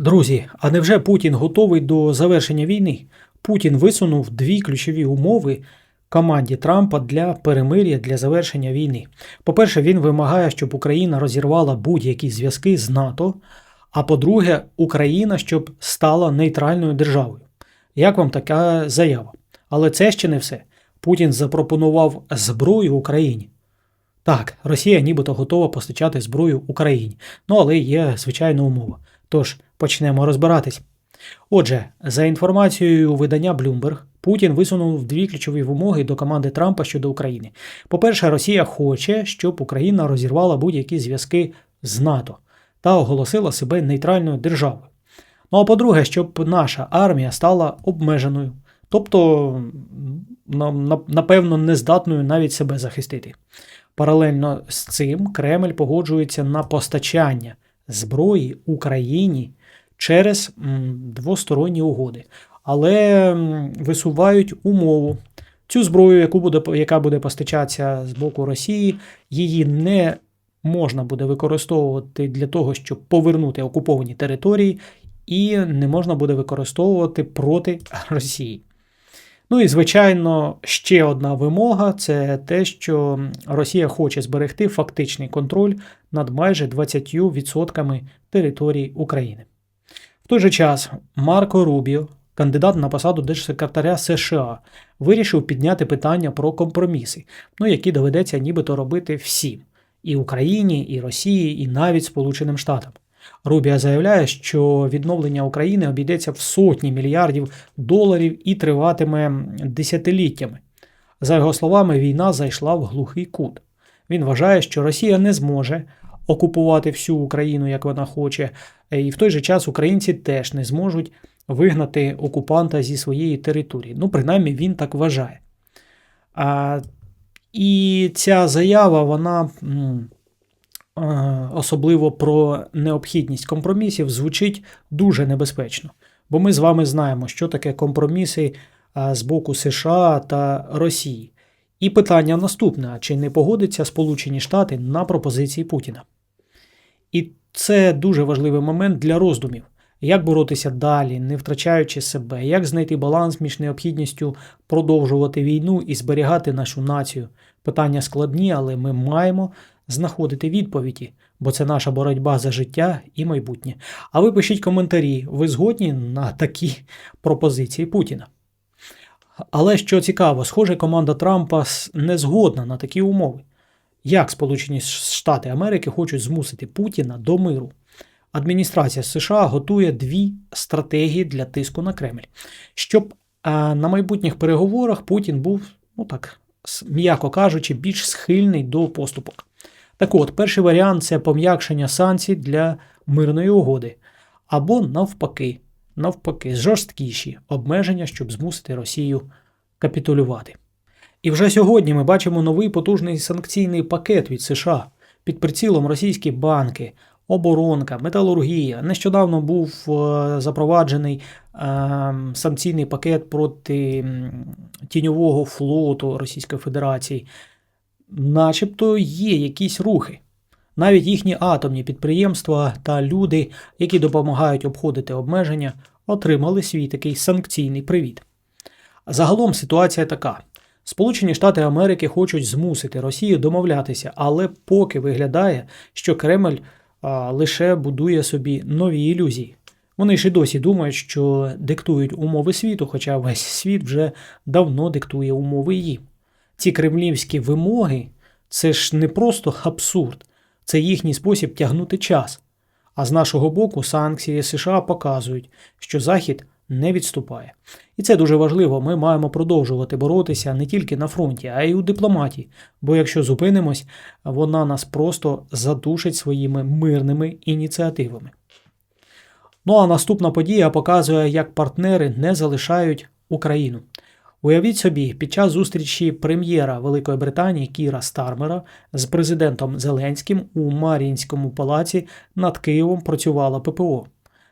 Друзі, а невже Путін готовий до завершення війни? Путін висунув дві ключові умови команді Трампа для перемир'я для завершення війни. По-перше, він вимагає, щоб Україна розірвала будь-які зв'язки з НАТО. А по-друге, Україна щоб стала нейтральною державою. Як вам така заява? Але це ще не все. Путін запропонував зброю Україні. Так, Росія нібито готова постачати зброю Україні. Ну але є звичайна умова. Тож почнемо розбиратись. Отже, за інформацією видання Bloomberg, Путін висунув дві ключові вимоги до команди Трампа щодо України. По-перше, Росія хоче, щоб Україна розірвала будь-які зв'язки з НАТО та оголосила себе нейтральною державою. Ну а по-друге, щоб наша армія стала обмеженою, тобто, на- на- напевно, нездатною навіть себе захистити. Паралельно з цим Кремль погоджується на постачання зброї Україні через двосторонні угоди, але висувають умову. Цю зброю, яку буде, яка буде постачатися з боку Росії, її не можна буде використовувати для того, щоб повернути окуповані території, і не можна буде використовувати проти Росії. Ну і звичайно, ще одна вимога це те, що Росія хоче зберегти фактичний контроль над майже 20% території України. Той же час Марко Рубіо, кандидат на посаду держсекретаря США, вирішив підняти питання про компроміси, ну які доведеться нібито робити всім і Україні, і Росії, і навіть Сполученим Штатам. Рубія заявляє, що відновлення України обійдеться в сотні мільярдів доларів і триватиме десятиліттями. За його словами, війна зайшла в глухий кут. Він вважає, що Росія не зможе окупувати всю Україну, як вона хоче, і в той же час українці теж не зможуть вигнати окупанта зі своєї території. Ну, принаймні, він так вважає. А, і ця заява, вона. е, особливо про необхідність компромісів, звучить дуже небезпечно. Бо ми з вами знаємо, що таке компроміси е, з боку США та Росії. І питання наступне: чи не погодиться Сполучені Штати на пропозиції Путіна? І це дуже важливий момент для роздумів. Як боротися далі, не втрачаючи себе, як знайти баланс між необхідністю продовжувати війну і зберігати нашу націю. Питання складні, але ми маємо знаходити відповіді, бо це наша боротьба за життя і майбутнє. А ви пишіть коментарі, ви згодні на такі пропозиції Путіна. Але що цікаво, схоже, команда Трампа не згодна на такі умови. Як Сполучені Штати Америки хочуть змусити Путіна до миру? Адміністрація США готує дві стратегії для тиску на Кремль, щоб а, на майбутніх переговорах Путін був, ну так, м'яко кажучи, більш схильний до поступок. Так от, перший варіант це пом'якшення санкцій для мирної угоди, або навпаки, навпаки, жорсткіші обмеження, щоб змусити Росію капітулювати. І вже сьогодні ми бачимо новий потужний санкційний пакет від США під прицілом російські банки, оборонка, металургія. Нещодавно був е, запроваджений е, санкційний пакет проти тіньового флоту Російської Федерації. Начебто є якісь рухи. Навіть їхні атомні підприємства та люди, які допомагають обходити обмеження, отримали свій такий санкційний привіт. Загалом ситуація така: Сполучені Штати Америки хочуть змусити Росію домовлятися, але поки виглядає, що Кремль а, лише будує собі нові ілюзії. Вони і досі думають, що диктують умови світу, хоча весь світ вже давно диктує умови їм. Ці кремлівські вимоги це ж не просто абсурд, це їхній спосіб тягнути час. А з нашого боку санкції США показують, що Захід не відступає. І це дуже важливо. Ми маємо продовжувати боротися не тільки на фронті, а й у дипломатії. Бо якщо зупинимось, вона нас просто задушить своїми мирними ініціативами. Ну а наступна подія показує, як партнери не залишають Україну. Уявіть собі, під час зустрічі прем'єра Великої Британії Кіра Стармера з президентом Зеленським у Мар'їнському палаці над Києвом працювала ППО.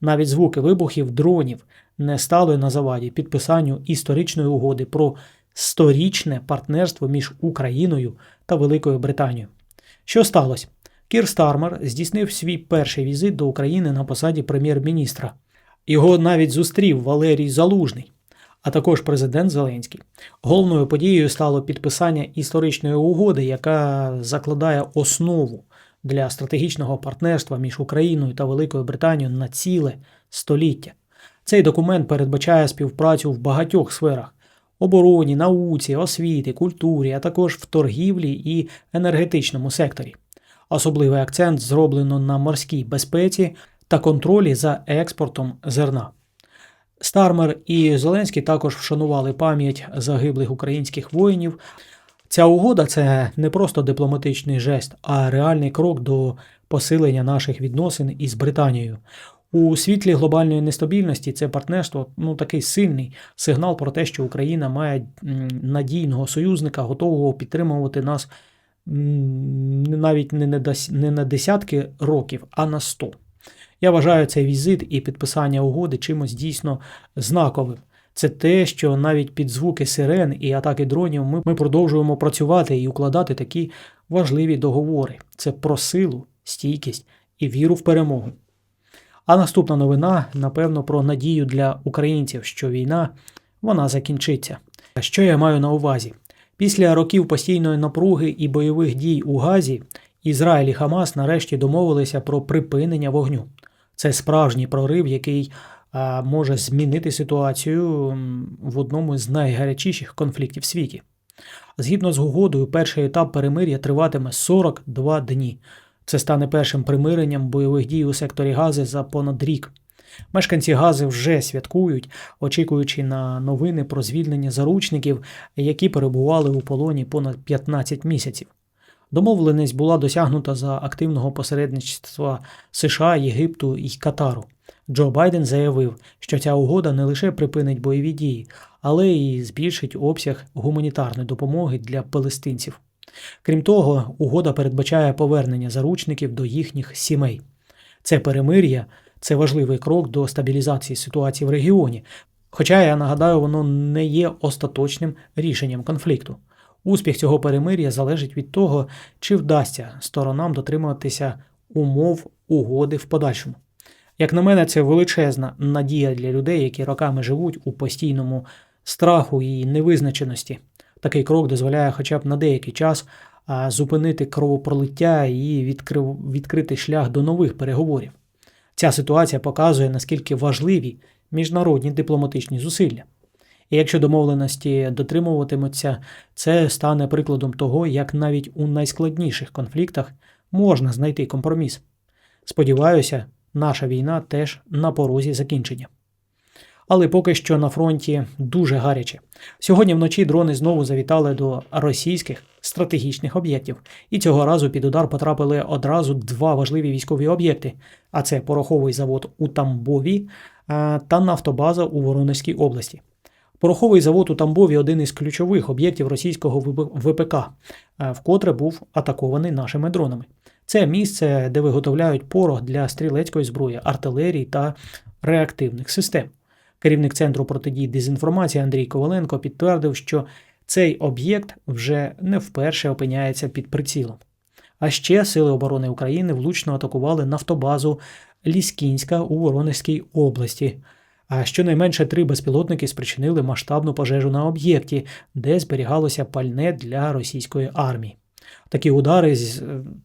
Навіть звуки вибухів дронів не стали на заваді підписанню історичної угоди про сторічне партнерство між Україною та Великою Британією. Що сталося? Кір Стармер здійснив свій перший візит до України на посаді прем'єр-міністра. Його навіть зустрів Валерій Залужний, а також президент Зеленський. Головною подією стало підписання історичної угоди, яка закладає основу для стратегічного партнерства між Україною та Великою Британією на ціле століття. Цей документ передбачає співпрацю в багатьох сферах обороні, науці, освіти, культурі, а також в торгівлі і енергетичному секторі. Особливий акцент зроблено на морській безпеці та контролі за експортом зерна. Стармер і Зеленський також вшанували пам'ять загиблих українських воїнів. Ця угода це не просто дипломатичний жест, а реальний крок до посилення наших відносин із Британією. У світлі глобальної нестабільності це партнерство ну такий сильний сигнал про те, що Україна має надійного союзника, готового підтримувати нас навіть не на десятки років, а на сто. Я вважаю цей візит і підписання угоди чимось дійсно знаковим. Це те, що навіть під звуки сирен і атаки дронів ми, ми продовжуємо працювати і укладати такі важливі договори. Це про силу, стійкість і віру в перемогу. А наступна новина, напевно, про надію для українців, що війна вона закінчиться. А Що я маю на увазі? Після років постійної напруги і бойових дій у Газі Ізраїль і Хамас нарешті домовилися про припинення вогню. Це справжній прорив, який може змінити ситуацію в одному з найгарячіших конфліктів в світі. Згідно з угодою, перший етап перемир'я триватиме 42 дні. Це стане першим примиренням бойових дій у секторі Гази за понад рік. Мешканці Гази вже святкують, очікуючи на новини про звільнення заручників, які перебували у полоні понад 15 місяців. Домовленість була досягнута за активного посередництва США, Єгипту і Катару. Джо Байден заявив, що ця угода не лише припинить бойові дії, але й збільшить обсяг гуманітарної допомоги для палестинців. Крім того, угода передбачає повернення заручників до їхніх сімей. Це перемир'я це важливий крок до стабілізації ситуації в регіоні. Хоча я нагадаю, воно не є остаточним рішенням конфлікту. Успіх цього перемир'я залежить від того, чи вдасться сторонам дотримуватися умов угоди в подальшому. Як на мене, це величезна надія для людей, які роками живуть у постійному страху і невизначеності. Такий крок дозволяє хоча б на деякий час зупинити кровопролиття і відкрив, відкрити шлях до нових переговорів. Ця ситуація показує, наскільки важливі міжнародні дипломатичні зусилля. І якщо домовленості дотримуватимуться, це стане прикладом того, як навіть у найскладніших конфліктах можна знайти компроміс. Сподіваюся, наша війна теж на порозі закінчення. Але поки що на фронті дуже гаряче. Сьогодні вночі дрони знову завітали до російських стратегічних об'єктів, і цього разу під удар потрапили одразу два важливі військові об'єкти: а це пороховий завод у Тамбові е, та нафтобаза у Воронезькій області. Пороховий завод у Тамбові один із ключових об'єктів російського ВПК, е, вкотре був атакований нашими дронами. Це місце, де виготовляють порох для стрілецької зброї, артилерії та реактивних систем. Керівник центру протидії дезінформації Андрій Коваленко підтвердив, що цей об'єкт вже не вперше опиняється під прицілом. А ще Сили оборони України влучно атакували нафтобазу Ліскінська у Воронезькій області. А щонайменше три безпілотники спричинили масштабну пожежу на об'єкті, де зберігалося пальне для російської армії. Такі удари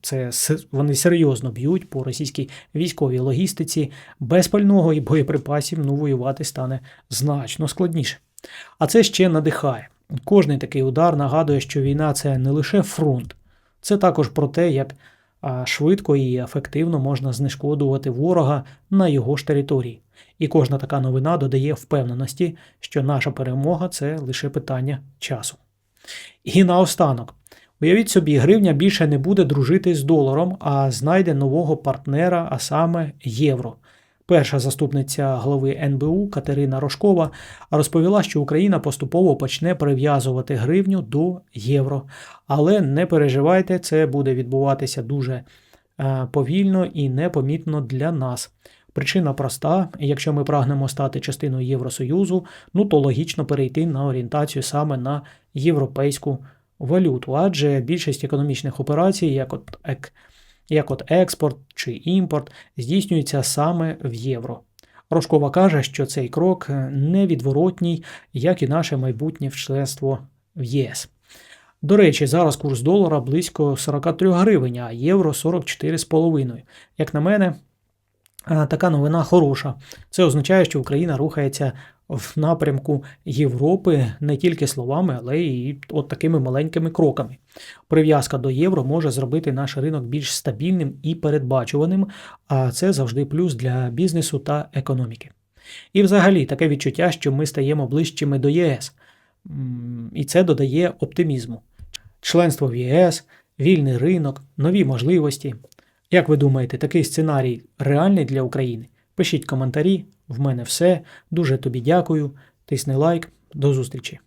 це вони серйозно б'ють по російській військовій логістиці. Без пального і боєприпасів ну, воювати стане значно складніше. А це ще надихає. Кожний такий удар нагадує, що війна це не лише фронт, це також про те, як швидко і ефективно можна знешкодувати ворога на його ж території. І кожна така новина додає впевненості, що наша перемога це лише питання часу. І наостанок. Уявіть собі, гривня більше не буде дружити з доларом, а знайде нового партнера, а саме євро. Перша заступниця голови НБУ Катерина Рожкова розповіла, що Україна поступово почне прив'язувати гривню до євро. Але не переживайте, це буде відбуватися дуже е, повільно і непомітно для нас. Причина проста: якщо ми прагнемо стати частиною Євросоюзу, ну то логічно перейти на орієнтацію саме на європейську валюту, адже більшість економічних операцій, як от як от експорт чи імпорт, здійснюється саме в євро. Рожкова каже, що цей крок е, невідворотній, як і наше майбутнє членство в ЄС. До речі, зараз курс долара близько 43 гривень, а євро 44,5. Як на мене, така новина хороша. Це означає, що Україна рухається в напрямку Європи не тільки словами, але й от такими маленькими кроками. Прив'язка до євро може зробити наш ринок більш стабільним і передбачуваним, а це завжди плюс для бізнесу та економіки. І взагалі таке відчуття, що ми стаємо ближчими до ЄС, і це додає оптимізму. Членство в ЄС, вільний ринок, нові можливості. Як ви думаєте, такий сценарій реальний для України? Пишіть коментарі, в мене все. Дуже тобі дякую. Тисни лайк. До зустрічі.